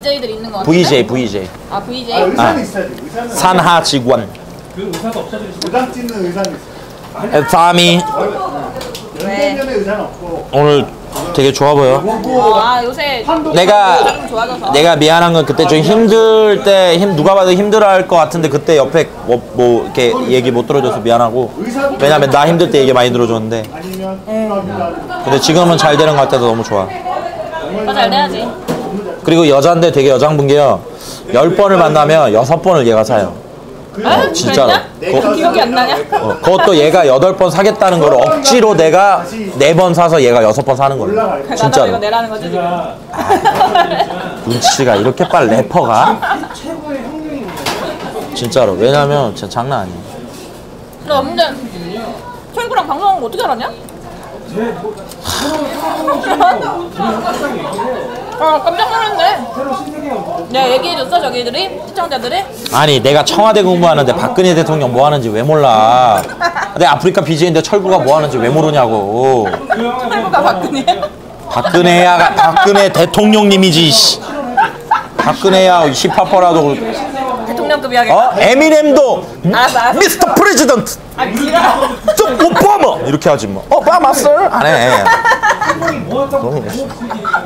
VJ들 있는 거 같아. VJ, VJ. 아 아, VJ. 의사는 아. 있어야지. 의사는 산하 직원. 그 의사가 없어지고 부장 찍는 의사는 있어. 왜? 연대면에 의사는 없고. 오늘 되게 좋아 보여. 아 요새 내가 좀 좋아져서. 내가 미안한 건 그때 좀 힘들 때 힘 누가 봐도 힘들어할 것 같은데 그때 옆에 뭐, 뭐 이렇게 얘기 못 들어줘서 미안하고 왜냐면 나 힘들 때 얘기 많이 들어줬는데 아니면 네. 근데 지금은 잘 되는 것 같아서 너무 좋아. 더잘 돼야지. 그리고 여자인데 되게 여장분 게요. 열 번을 만나면 여섯 번을 얘가 사요. 어, 진짜로. 그- 기억이 안 나냐? 어, 그것도 얘가 여덟 번 사겠다는 걸 억지로 내가 네 번 사서 얘가 여섯 번 사는 거예요. 나도 이거 진짜로. 내라는 거지 지금. 눈치가 이렇게 빨리 래퍼가 최고의. 진짜로. 왜냐면 진짜 장난 아니야. 너 근데 철구랑 방송한 거 어떻게 알았냐? 어 로 신세계가 뭐 내가 얘기해줬어 저기들이 시청자들이. 아니 내가 청와대 공부하는데 박근혜 대통령 뭐 하는지 왜 몰라? 내 아프리카 BJ인데 철구가 뭐 하는지 왜 모르냐고. 철구가 박근혜. 박근혜야 박근혜 대통령님이지. 씨. 박근혜야 힙합퍼라도 대통령급 이야기. 어 에미넴도 알았어. 미스터 프레지던트 아 미라. 좀 오빠마 이렇게 하지 뭐. 오빠마 썰안해. 뭐였다고 그럼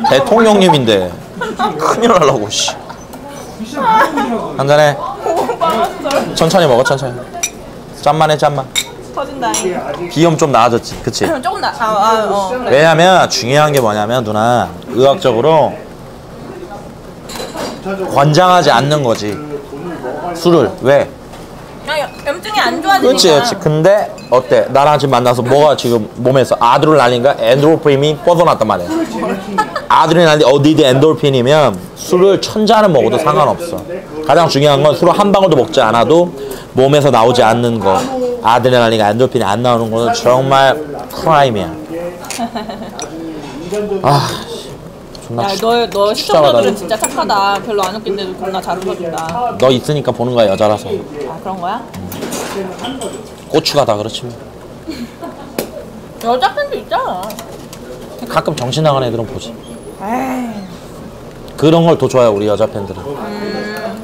대통령님인데 큰일 날라고 씨. 한잔해. 천천히 먹어 천천히. 짠만 해 짠만. 터진다. 비염 좀 나아졌지 그치? 조금 나. 아, 아 어. 그래. 왜냐면 중요한 게 뭐냐면 누나 의학적으로 권장하지 않는 거지 술을 왜? 안 좋아지니까. 그렇지 그렇지 근데 어때? 나랑 지금 만나서 뭐가 지금 몸에서 아드레날린과 엔도르핀이 뻗어났단 말이야 아드레날린 어디든 엔도르핀이면 술을 천 잔을 먹어도 상관없어 가장 중요한 건 술을 한 방울도 먹지 않아도 몸에서 나오지 않는 거 아드레날린과 엔도르핀이 안 나오는 거는 정말 크라임이야 아 존나 야, 씨. 너, 너. 시청자들은 진짜 착하다. 별로 안 웃긴데도 겁나 잘 웃어준다. 너 있으니까 보는 거야 여자라서 아, 그런 거야? 고추가 다 그렇지 뭐. 여자 팬도 있잖아. 가끔 정신 나간 애들은 보지 에이. 그런 걸 더 좋아해 우리 여자 팬들은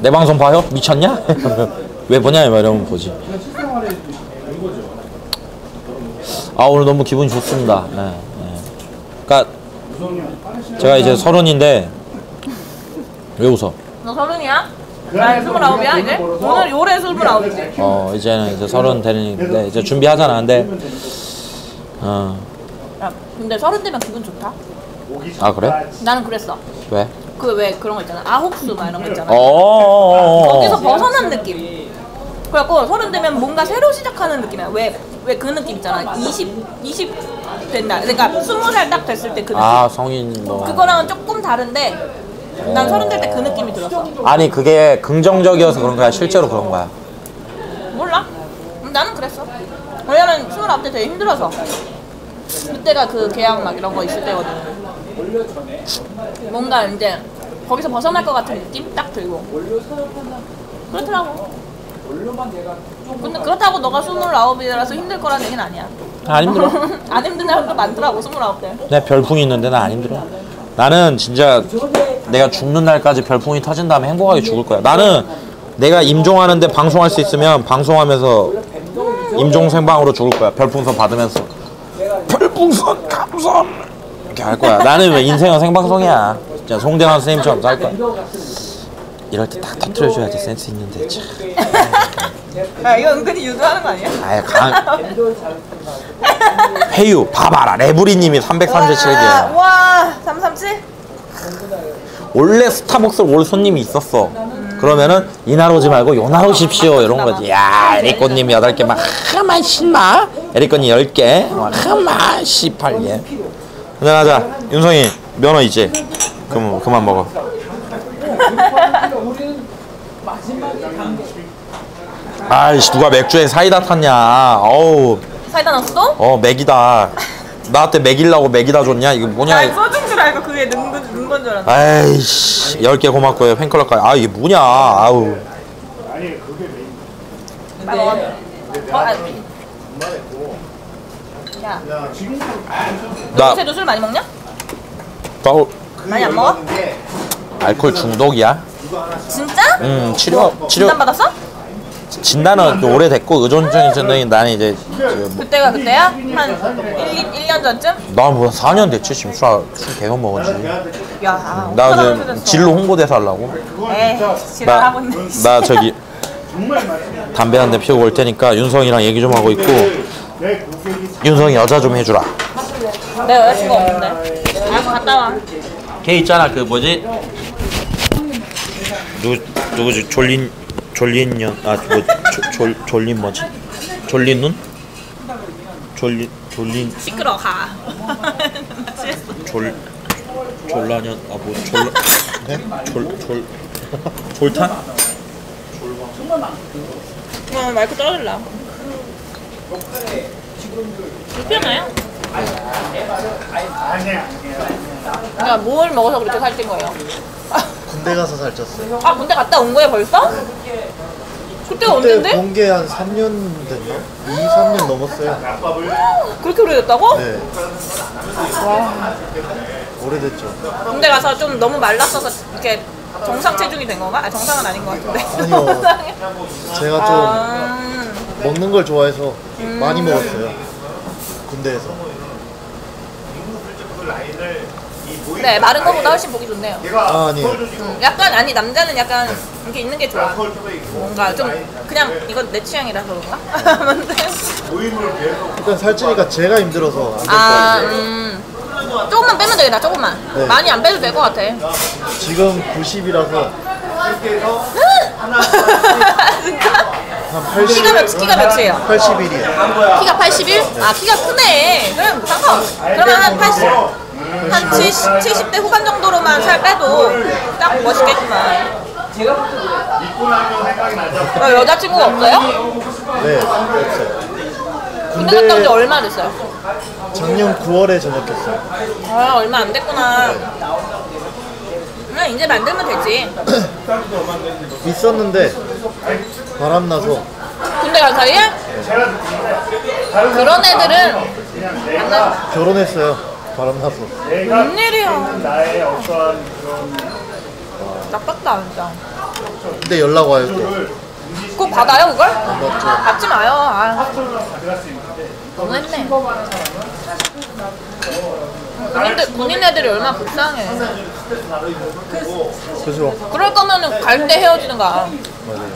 내 방송 봐요? 미쳤냐? 왜 보냐 막 이러면 보지. 아 오늘 너무 기분이 좋습니다 예, 예. 그러니까 제가 이제 서른인데 왜 웃어? 너 서른이야? 나 스물아홉이야 이제? 오늘 올해 스물아홉이지. 어 이제는 이제 서른 되는데 이제 준비하잖아 근데 어, 야, 근데 서른 되면 기분 좋다. 아 그래? 나는 그랬어. 왜? 그 왜 그런 거 있잖아. 아홉수 막 이런 거 있잖아. 어어어어 거기서 벗어난 느낌. 그래갖고 서른 되면 뭔가 새로 시작하는 느낌이야. 왜 왜 그 느낌 있잖아. 20 20 된다. 그러니까 스무 살딱 됐을 때 그 느낌. 아 성인 뭐 그거랑은 조금 다른데 난 서른 될 때 그 느낌이 들었어. 아니 그게 긍정적이어서 그런 거야 실제로 그런 거야 몰라? 음, 나는 그랬어. 왜냐면 스물아홉 때 되게 힘들어서. 그때가 그 계약 막 이런 거 있을 때거든. 뭔가 이제 거기서 벗어날 것 같은 느낌 딱 들고. 그렇더라고. 근데 그렇다고 너가 스물아홉이라서 힘들 거라는 얘기는 아니야. 안 힘들어 안 힘든 사람도 많더라고 스물아홉 때. 내 별풍이 있는데 나 안 힘들어. 나는 진짜 내가 죽는 날까지 별풍이 터진 다음에 행복하게 죽을 거야. 나는 내가 임종하는데 방송할 수 있으면 방송하면서 임종 생방으로 죽을 거야. 별풍선 받으면서 별풍선 감선 이렇게 할 거야. 나는 왜 인생은 생방송이야. 진짜 송대환 선생님처럼 살 거야. 이럴 때 딱 터트려줘야지 센스 있는데 참. 야 이거 은근히 유도하는 거 아니야? 아예 강 회유 봐봐라 레브리님이 337개. 와, 337? 원래 스타벅스 올 손님이 있었어. 그러면은 이날 오지 말고 요날 오십시오 이런 거지. 야 에리꼬님 여덟 개막 하만 신마. 에리꼬님 열 개. 막 하만 십팔 개. 한잔하자. 윤성이 면허 있지? 그럼 그만 먹어. 아이씨 누가 맥주에 사이다 탔냐. 어우 사이다 넣었어? 어 맥이다. 나한테 맥이려고 맥이다 줬냐? 이거 뭐냐? 나 써준 줄 알고 그게 넣은 건, 넣은 건줄 알았네. 아이씨 열 개 고맙고요 팬클럽까지 아 이게 뭐냐 아우 먹어. 어, 아, 야, 나 요새도 술 많이 먹냐? 나 많이 안 먹어? 알코올 중독이야. 진짜? 음 치료 치료 진단 받았어? 진단은 좀 오래됐고 의존증이 증상이 나는 이제 그 그때가 그때야? 한 1, 1 년 전쯤? 나뭐 4년 됐지 지금 술, 술 계속 먹었지. 야, 나 오빠랑 지금. 진로 홍보대사 하려고. 에이, 나, 지랄하고 있네. 나 저기 담배 한 대 피우고 올 테니까 윤성이랑 얘기 좀 하고 있고 윤성이 여자 좀 해주라. 내 여자친구 없는데. 알았어, 갔다 와. 걔 있잖아 그 뭐지 누 누구지 졸린 졸린 년 아뭐 졸린 뭐지 졸린 눈 졸린 졸린 시끄러, 가. 졸 졸라년 아 뭐 졸 네? 졸 졸 졸탄 어, 마이크 떨어질라. 불편해요? 아니야 그러니까 뭘 먹어서 그렇게 살찐 거예요? 군대 가서 살쪘어요. 아, 군대 갔다 온 거예요, 벌써? 그때가 그때 언젠데? 본게 한 3년 됐나? 2, 3년 넘었어요. 그렇게 오래됐다고? 네. 오래됐죠. 군대 가서 좀 너무 말랐어서 이렇게 정상 체중이 된 건가? 아, 정상은 아닌 것 같은데. 아니요. 제가 좀 아, 먹는 걸 좋아해서 많이 먹었어요. 군대에서. 네, 마른 거보다 훨씬 보기 좋네요. 아, 아니에요. 음, 약간, 아니, 남자는 약간 이렇게 있는 게 좋아. 뭔가 좀, 그냥 이건 내 취향이라서 그런가? 근데, 일단 살찌니까 제가 힘들어서 안될것 아, 같아요. 음. 조금만 빼면 되겠다, 조금만. 네. 많이 안 빼도 될 것 같아. 지금 90이라서 진짜? 한 80, 키가 몇, 키가 몇이에요? 81이에요. 키가 81? 아, 키가 크네. 그럼 상관없어. 그러면 한 80, 한 70, 70대 후반 정도로만 살 빼도 딱 멋있겠구만. 나면 생각이 나죠 어, 여자친구가 없어요? 네, 없어요. 군대 갔다 온 지 얼마 됐어요? 작년 9월에 전역했어요. 아, 얼마 안 됐구나. 그냥 이제 만들면 되지. 있었는데 바람나서 군대 간 사이에? 그런 애들은 만나 결혼했어요. 바람나서. 내가 웬일이야. 나의 어떠한 그런 나빴다, 진짜. 근데 연락 와요 또. 그거 받아요, 그걸? 맞죠. 받지 마요. 아, 가져갈 수 있는데 너무 했네. 군인들, 군인 애들이 얼마나 불쌍해. 그죠? 그럴 거면은 갈 때 헤어지는 거야. 맞아요.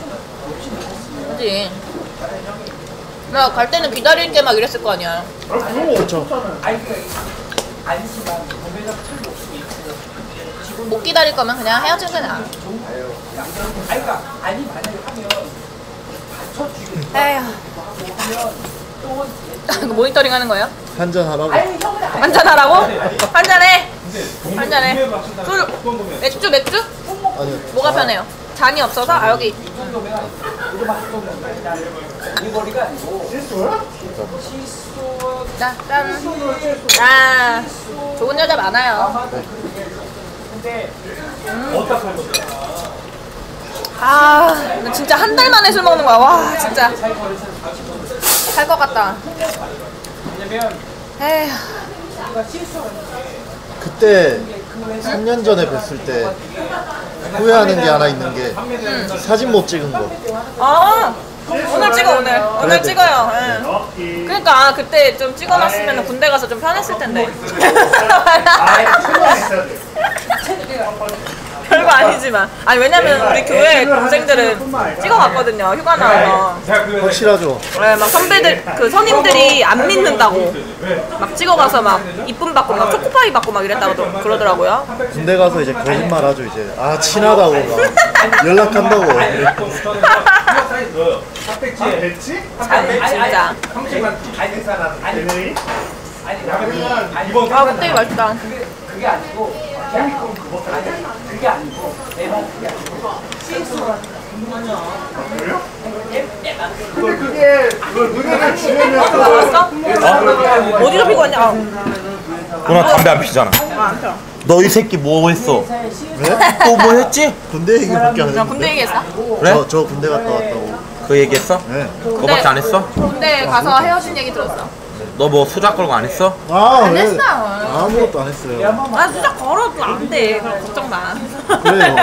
그지? 나 갈 때는 기다릴 게막 이랬을 거 아니야. 그렇죠. 못 기다릴 거면 그냥 헤어지는 게 나아. 에휴. 그 모니터링 하는 거예요? 한잔 하라고. 한잔 하라고? 한잔 해! 한잔 해. 술, 맥주, 맥주? 아니요. 뭐가 편해요? 잔이 없어서? 아, 여기. 자, 짠. 아, 좋은 여자 많아요. 음. 아, 나 진짜 한 달 만에 술 먹는 거야. 와, 진짜. 할 것 같다. 에휴. 그때 3년 전에 뵀을 때 후회하는 게 하나 있는 게 사진 못 찍은 거. 아, 오늘 찍어, 오늘. 오늘 돼. 찍어요. 예. 이 그러니까 아, 그때 좀 찍어놨으면 군대 가서 좀 편했을 텐데. 충분히 있어야 돼 아니지만. 아니 왜냐면 우리 교회 동생들은 찍어갔거든요. 휴가 나와서. 확실하죠. 네, 막 선배들 그 선임들이 안 믿는다고 막 찍어가서 막 이쁨 받고 막 초코파이 받고 막 이랬다고 또 그러더라고요. 군대 가서 이제 거짓말 하죠 이제. 아 친하다고 막 연락한다고. 진짜. 아 그때 맛있다. 근데 그게 그 눈에를 주면은 왔어? 어디서 피고 왔냐? 아, 누나 담배 안 피잖아. 아, 안 펴. 너 이 새끼 뭐 했어? 또 뭐 했지? 군대 얘기밖에 안나 했는데. 군대 얘기했어? 그래? 저, 저 군대 갔다 왔다고. 그 얘기했어? 네. 그거밖에 안 했어? 군대 가서 헤어진 얘기 들었어. 너 뭐 수작 걸고 안 했어? 아, 안 왜? 했어. 아무것도 안 했어요. 나 진짜 걸어도 안 돼. 그럼 걱정 마. 그래요.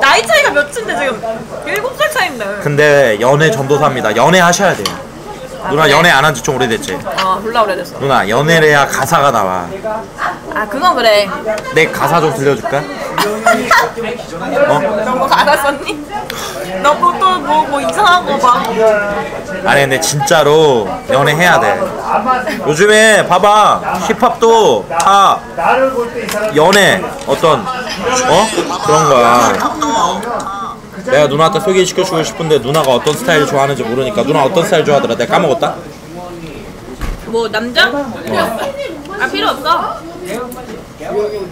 나이 차이가 몇인데 지금? 일곱 살 차인데. 근데 연애 전도사입니다. 연애 하셔야 돼요. 누나 연애 안 한 지 좀 오래됐지? 어, 졸라 오래됐어. 누나 연애를 해야 가사가 나와. 아, 그건 그래. 내 가사 좀 들려줄까? 어? 너뭐 가사 썼니? 너또뭐 뭐 이상한 거 봐. 아니 근데 진짜로 연애해야 돼. 요즘에 봐봐 힙합도 다 연애 어떤 어 그런 거야. 내가 누나한테 소개시켜주고 싶은데 누나가 어떤 스타일 좋아하는지 모르니까 누나 어떤 스타일 좋아하더라 내가 까먹었다. 뭐 남자? 아 필요 없어.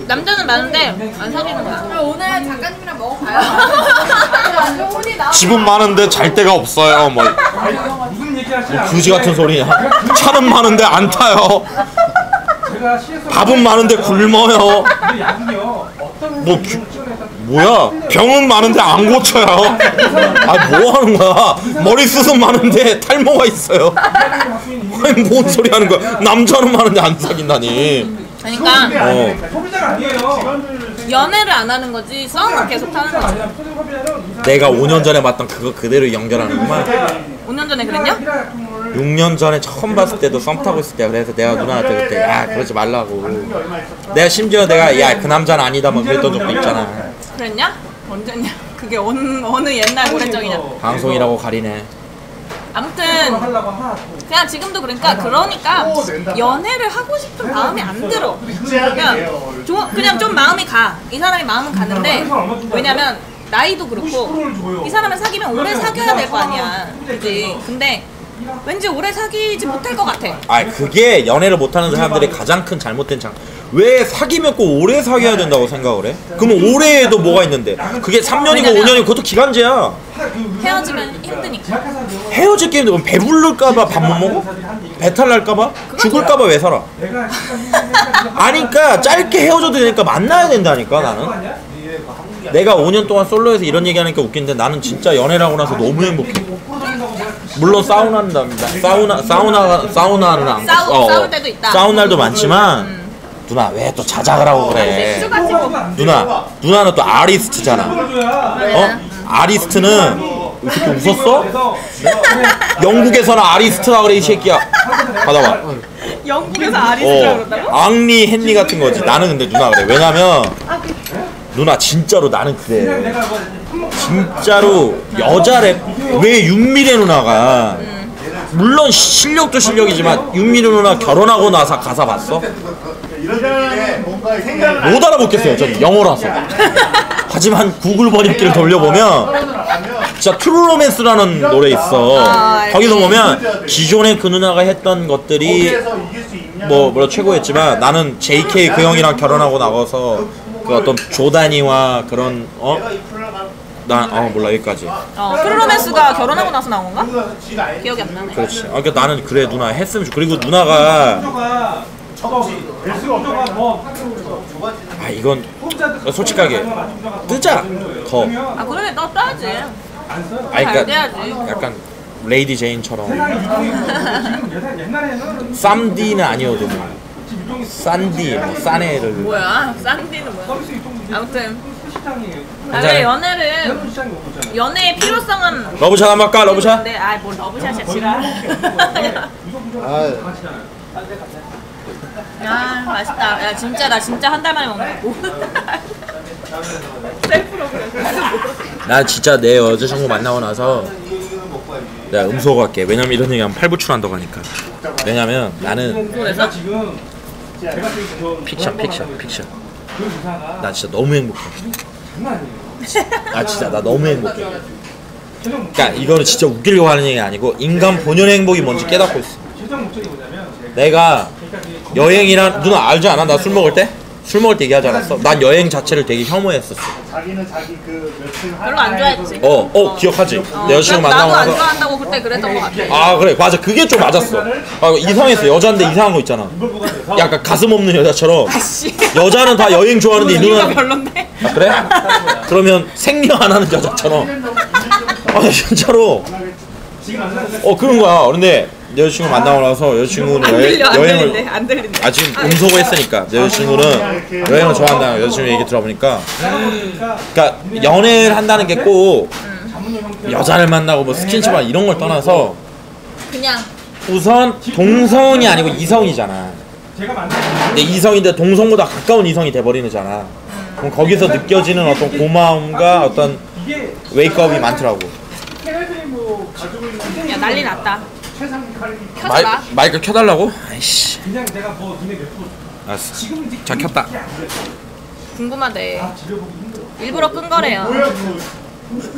남자는 많은데 안 사귀는 거야. 오늘 작가님이랑 먹어봐요. 혼이 나. 집은 많은데 잘 데가 없어요. 뭐 무슨 얘기 하시냐? 그지 같은 소리냐. 차는 많은데 안 타요. 밥은 많은데 굶어요. 뭐 기- 뭐야? 병은 많은데 안 고쳐요. 아 뭐 하는 거야? 머리숱은 많은데 탈모가 있어요. 아니 뭔 소리 하는 거야? 남자는 많은데 안 사귄다니. 그러니까 어. 소비자가 아니에요. 연애를 안 하는 거지 싸움을 계속 하는 거지. 내가 5년 전에 봤던 그거 그대로 연결하는구만. 5년 전에 그랬냐? 6년 전에 처음 봤을 때도 썸 타고 있을 때 그래서 내가 누나한테 그때 야 그러지 말라고. 내가 심지어 내가 야 그 남자는 아니다 뭐 그랬던 적도 있잖아. 그랬냐? 언제냐? 그게 어느, 어느 옛날 오래적이냐? 방송이라고 가리네. 아무튼 그냥 지금도 그러니까 그러니까 연애를 하고 싶은 마음이 안 들어. 그냥 좀 그냥 좀 마음이 가. 이 사람이 마음은 가는데 왜냐면 나이도 그렇고 이 사람을 사귀면 오래 사귀어야 될 거 아니야. 그지? 근데 왠지 오래 사귀지 못할 것 같아. 아 그게 연애를 못하는 사람들의 가장 큰 잘못된 장. 왜 사귀면 꼭 오래 사귀어야 된다고 생각을 해? 그러면 오래에도 뭐가 있는데? 그게 3년이고 5년이고 그것도 기간제야. 헤어지면 힘드니까. 헤어질 게임도 그럼 배부를까봐 밥 못 먹어? 배탈 날까봐? 죽을까봐 왜 살아? 아니까 짧게 헤어져도 되니까 만나야 된다니까 나는. 내가 5년 동안 솔로에서 이런 얘기하니까 웃긴데 나는 진짜 연애를 하고 나서 너무 행복해. 물론 사우나는 납니다. 사우나 사우나 사우나는 안 싸우- 싸울 때도 있다. 싸운 날도 많지만 누나 왜 또 자작을 하고 그래? 술같이 먹 누나 누나는 또 아리스트잖아. 어? 아리스트는 이 새끼 웃었어? 영국에서는 아리스트라 그래 이 새끼야. 받아봐. 영국에서 아리스라 어, 그런다고? 앙리 헨리 같은 거지. 나는 근데 누나 그래. 왜냐면 누나 진짜로 나는 그래. 진짜로 여자 랩왜 윤미래 누나가 물론 실력도 실력이지만 윤미래 누나 결혼하고 나서 가사 봤어? 못 알아보겠어요. 전 영어라서. 하지만 구글 번역기를 돌려보면 진짜 트루로맨스라는 노래 있어. 아, 거기서 보면 기존에 그 누나가 했던 것들이 뭐 물론 최고였지만 나는 JK 그 형이랑 결혼하고 나가서 그 어떤 조단이와 그런 어? 난어 몰라 여기까지. 어, 프로로맨스가 결혼하고 나서 나온 건가? 기억이 안 나네. 그렇지. 아 그러니까 나는 그래 누나 했으면 좋. 그리고 누나가 없어. 뭐아 이건 솔직하게 뜨자 더. 아, 그러면 너 따야지. 잘 그러니까. 약간 레이디 제인처럼 쌈디는 아니어도 뭐 산디 뭐 싸네를 뭐야? 쌍디는 뭐야? 아무튼 시장이에요. 아, 그래 연애를 시장이 없잖아. 연애의 필요성은 러브샷 한번 할까? 러브샷? 네, 아뭐 러브샷이야 지랄. 아, 아 맛있다. 야 진짜 나 진짜 한 달 만에 먹는 거. 셀프로 그래. 나 진짜 내 여자친구 만나고 나서 내가 음소거 할게. 왜냐면 이런 얘기하면 팔부출한다고 하니까. 왜냐면 나는 지금 픽션 픽션 픽션 나 진짜 너무 행복해. 아 진짜 나 너무 행복해 그러니까 이거는 진짜 웃기려고 하는 얘기 아니고 인간 본연의 행복이 뭔지 깨닫고 있어 최종 목적이 뭐냐면 내가 여행이란 누나 알지 않아? 나 술 먹을 때? 술 먹을 때 얘기하지 않았어? 난 여행 자체를 되게 혐오했었어 자기는 자기 그 며칠 별로 안 좋아했지. 어, 어 기억하지? 내 여자친구 나도 만나고 안 나서 좋아한다고 그때 그랬던 것 같아. 아 그래 맞아 그게 좀 맞았어 아, 이상했어 여자인데 이상한 거 있잖아 약간 가슴 없는 여자처럼 씨. 여자는 다 여행 좋아하는데 이 이유가 누나는 별론데. 아, 그래? 그러면 생리 안 하는 여자처럼 아 진짜로 어 그런 거야 근데 여자친구 만나고 나서 여자친구는 안 여, 들려 안 여행을 들린대 안 들린대. 아 지금 음소거 했으니까. 내 여자친구는 여행을 좋아한다는 여자친구 얘기 들어보니까. 그러니까 연애를 한다는 게 꼭 여자를 만나고 뭐 스킨십이나 이런 걸 떠나서 그냥. 우선 동성이 아니고 이성이잖아. 근데 이성인데 동성보다 가까운 이성이 돼버리는잖아. 그럼 거기서 느껴지는 어떤 고마움과 어떤 웨이크업이 많더라고. 뭐야 난리 났다 마이, 마이크 켜달라고? 아이씨 그냥 내가 뭐 눈에 몇 푼. 알았어 지금 이제 자, 켰다. 궁금하대 아. 일부러 끈 거래요 뭐야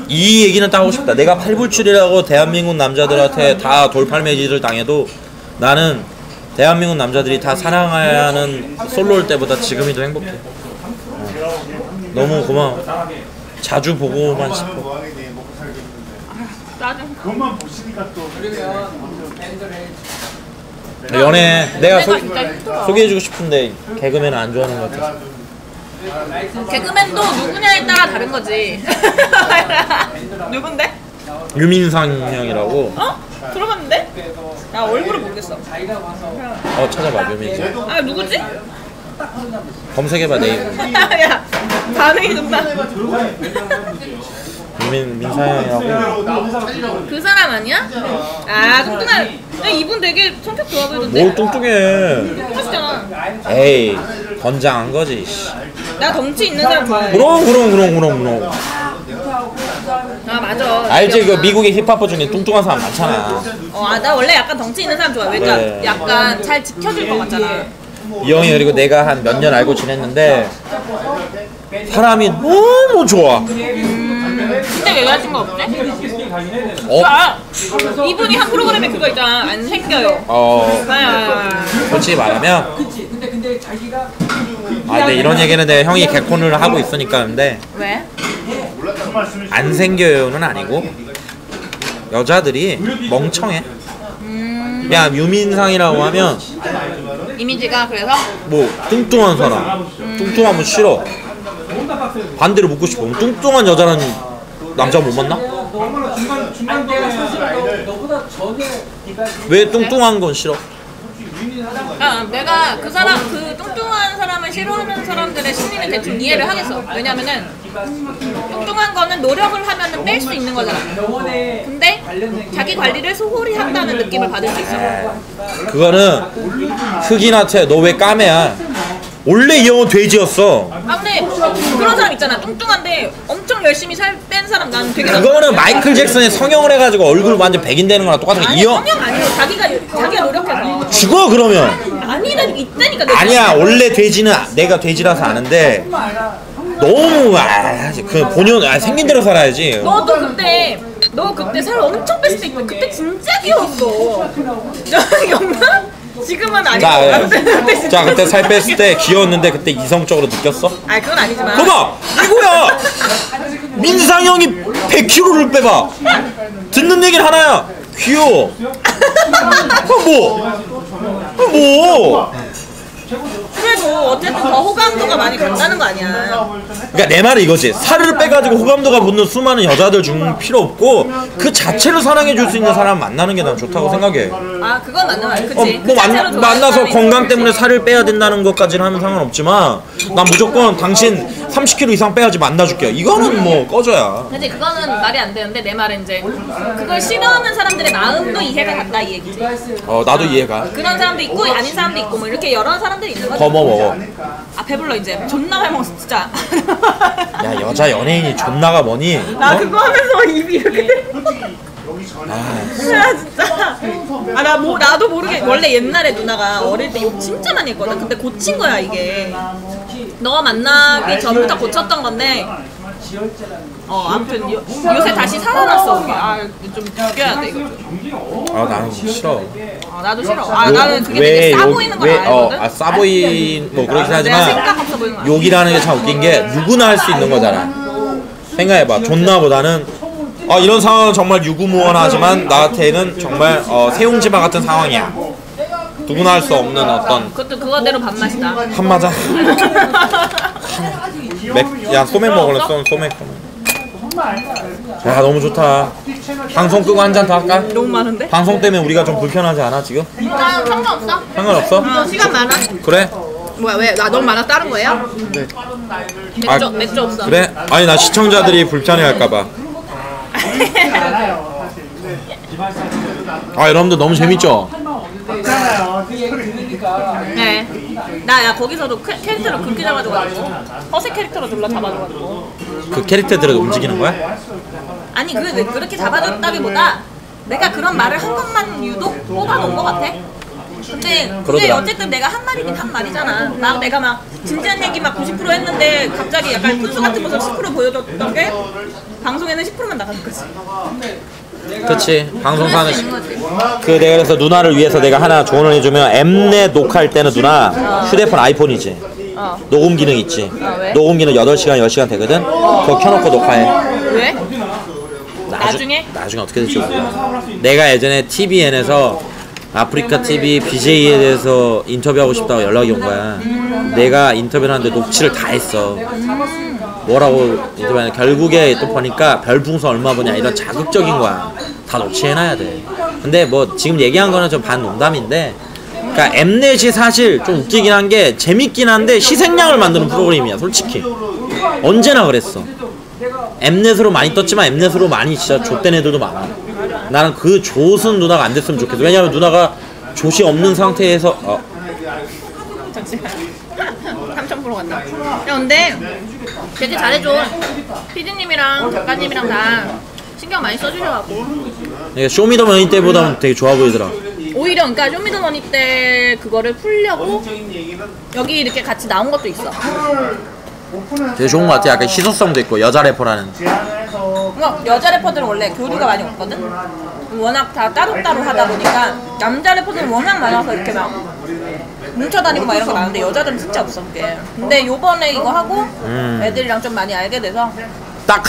그이 얘기는 딱 하고 싶다 내가 팔불출이라고 대한민국 남자들한테 다 돌팔 매질을 당해도 나는 대한민국 남자들이 다 사랑하는 솔로일 때보다 지금이 더 행복해 어. 너무 고마워. 자주 보고만 싶어 뭐하겠니 먹고 살겠는데 짜증 그것만 보시니까 또 연애 내가 소, 내가 진짜 힘들어 소개해주고 싶은데 개그맨 안 좋아하는 것 같아. 개그맨도 누구냐에 따라 다른 거지. 누군데? 유민상 형이라고. 어? 들어봤는데? 나 얼굴을 모르겠어. 어. 찾아봐 유민상. 아 누구지? 검색해봐 네이버 야 반응이 좋다. 유 민 민상 형이라고. 그 사람 아니야? 아 뚱뚱한. 야, 이분 되게 성격 좋아 보이던데. 뭘 뚱뚱해. 하시잖아 에이 건장한 거지 씨. 나 덩치 있는 사람 좋아해. 그럼 그럼 그럼 그럼 그럼. 아 맞아. 알지? 그 미국의 힙합퍼 중에 뚱뚱한 사람 많잖아. 어나 원래 약간 덩치 있는 사람 좋아해. 왜냐 네. 약간 잘 지켜줄 것 같잖아. 이 형이 그리고 내가 한 몇 년 알고 지냈는데 사람이 너무 좋아 근데 여자친구 없대? 가긴 해야 되나? 어? 아 이분이 한 프로그램에 그거 있잖아. 안 생겨요. 어. 아, 솔직히 말하면. 아 근데 이런 얘기는 내 형이 개콘을 하고 있으니까 근데. 왜? 안 생겨요는 아니고. 여자들이 멍청해. 음. 야 유민상이라고 하면 이미지가 그래서? 뭐 뚱뚱한 사람. 뚱뚱하면 싫어. 반대로 묻고 싶어. 뚱뚱한 여자는 남자 못 만나? 중간 중간 동에 왜 뚱뚱한 건 싫어? 아, 내가 그 사람 그 뚱뚱한 사람을 싫어하는 사람들의 심리는 대충 이해를 하겠어. 왜냐면은 뚱뚱한 거는 노력을 하면은 뺄 수 있는 거잖아. 근데 자기 관리를 소홀히 한다는 느낌을 받을 수 있어. 그거는 흑이나 채너 왜 까매야 원래 이 형은 돼지였어. 아 근데 그런 사람 있잖아. 뚱뚱한데 엄청 열심히 살 뺀 사람 나는 되게 그거는 마이클 잭슨이 성형을 해가지고 얼굴 완전 백인되는 거랑 똑같은 거야 아니 이 형 성형 아니고 자기가 자기가 노력해서. 죽어 그러면. 아니는 있다니까. 내 아니야 원래 돼지는 내가 돼지라서 아는데 너무 아, 그 본연 아, 생긴 대로 살아야지. 너도 그때 너 그때 살 엄청 뺐을 때 그때 진짜 귀여웠어. 기억나? 지금은 아니고 자, 예. 그때 자 그때 살 뺐을 때 귀여웠는데 그때 이성적으로 느꼈어? 아 그건 아니지만 봐봐 이거야 민상 형이 100kg를 빼봐 듣는 얘기는 하나야 귀여워 어, 뭐? 어, 뭐? 그래도 어쨌든 더 호감도가 많이 간다는 거 아니야. 그러니까 내 말은 이거지 살을 빼가지고 호감도가 붙는 수많은 여자들 중 필요 없고 그 자체를 사랑해 줄 수 있는 사람 만나는 게 난 좋다고 생각해 아 그건 맞는 말. 그치. 어, 그뭐 만, 만나서 건강 때문에. 살을 빼야 된다는 것까지는 하면 상관없지만 난 무조건 당신 30kg 이상 빼야지 만나줄게 이거는 뭐 꺼져야 근데 그거는 말이 안 되는데 내 말은 이제 그걸 싫어하는 사람들의 마음도 이해가 간다 이 얘기지. 어 나도 이해가 그런 사람도 있고 아닌 사람도 있고 뭐 이렇게 여러 사람들이 있는 거지. 더뭐 먹어 아 배불러 이제 존나 많이 먹었어 진짜. 야 여자 연예인이 존나가 뭐니 나 어? 그거 하면서 입이 이렇게 전에 아, 아 진짜. 아 나 뭐 나도 모르게 원래 옛날에 누나가 어릴 때 욕 진짜 많이 했거든. 근데 고친 거야 이게. 너가 만나기 전부터 고쳤던 건데. 어 아무튼 요, 요새 다시 살아났어. 아좀 죽여야 돼 이거. 어. 아 나는 싫어 아 나도 싫어. 아 나는 그게 되게 싸 보이는 걸 알거든. 어, 아, 싸 보인 뭐 그렇긴 내가 하지만 없어 보이는 거. 욕이라는 게 참 웃긴 게 누구나 할 수 있는 거잖아 생각해봐 존나보다는 아 이런 상황은 정말 유구무원하지만 나한테는 정말 어, 새용지마 같은 상황이야 누구나 할 수 없는 어떤 그것도 그거대로 밥맛이다. 한 마자 맥, 야 소맥 먹을래 소, 소맥 소맥 야 너무 좋다 방송 끄고 한 잔 더 할까? 너무 많은데? 방송 때문에 우리가 좀 불편하지 않아 지금? 나 상관없어. 상관없어? 어, 시간 많아. 그래? 뭐야 왜? 나 너무 많아 다른 거예요? 네. 맥주 아, 맥주 없어. 그래? 아니 나 시청자들이 불편해할까봐 아 여러분들 너무 재밌죠? 들으니까 네. 나야 거기서도 캐, 캐릭터를 그렇게 잡아줘가지고 허세 캐릭터로 눌러 잡아줘가지고. 그 캐릭터들을 움직이는 거야? 아니 그왜 그렇게 잡아줬다기보다 내가 그런 말을 한 것만 유독 뽑아놓은 것 같아. 근데 그게. 어쨌든 내가 한 말이긴 한 말이잖아. 나 내가 막 진지한 얘기 막 90% 했는데 갑자기 약간 훈수 같은 모습 10% 보여줬던 게 방송에는 10%만 나가는 거지. 그치 방송사는. 그 내가 그래서 누나를 위해서 내가 하나 조언을 해주면 엠넷 녹화할 때는 누나 휴대폰 아이폰이지 어. 녹음 기능 있지 아, 왜? 녹음 기능 8시간 10시간 되거든 그거 켜놓고 녹화해 왜? 나중- 나중에? 나중에 어떻게 될지 몰라 내가 예전에 TVN에서 아프리카 TV BJ에 대해서 인터뷰하고 싶다고 연락이 온 거야. 내가 인터뷰를 하는데 녹취를 다 했어. 뭐라고 인터뷰하냐. 결국에 또 보니까 별풍선 얼마 버냐. 이런 자극적인 거야. 다 녹취해놔야 돼. 근데 뭐 지금 얘기한 거는 좀 반 농담인데 그러니까 엠넷이 사실 좀 웃기긴 한 게 재밌긴 한데 희생양을 만드는 프로그램이야 솔직히. 언제나 그랬어. 엠넷으로 많이 떴지만 엠넷으로 많이 진짜 좆된 애들도 많아 나는 그 조순 누나가 안 됐으면 좋겠어 왜냐면 누나가 조시 없는 상태에서 어, 잠시만. 3,000% 간다. 야, 근데 되게 잘해줘. 피디님이랑 작가님이랑 다 신경 많이 써주셔갖고. 이게 쇼미더머니 때보다 되게 좋아 보이더라 오히려 그러니까 쇼미더머니 때 그거를 풀려고 여기 이렇게 같이 나온 것도 있어. 되게 좋은 것 같아 약간 희소성도 있고 여자 래퍼라는 제안해서 뭐 여자 래퍼들은 원래 교류가 많이 없거든. 워낙 다 따로따로 하다 보니까 남자 래퍼들은 워낙 많아서 이렇게 막 뭉쳐다니고 막 이런 거 많은데 여자들은 진짜 없어 그게. 근데 요번에 이거 하고 음. 애들이랑 좀 많이 알게 돼서 딱 하나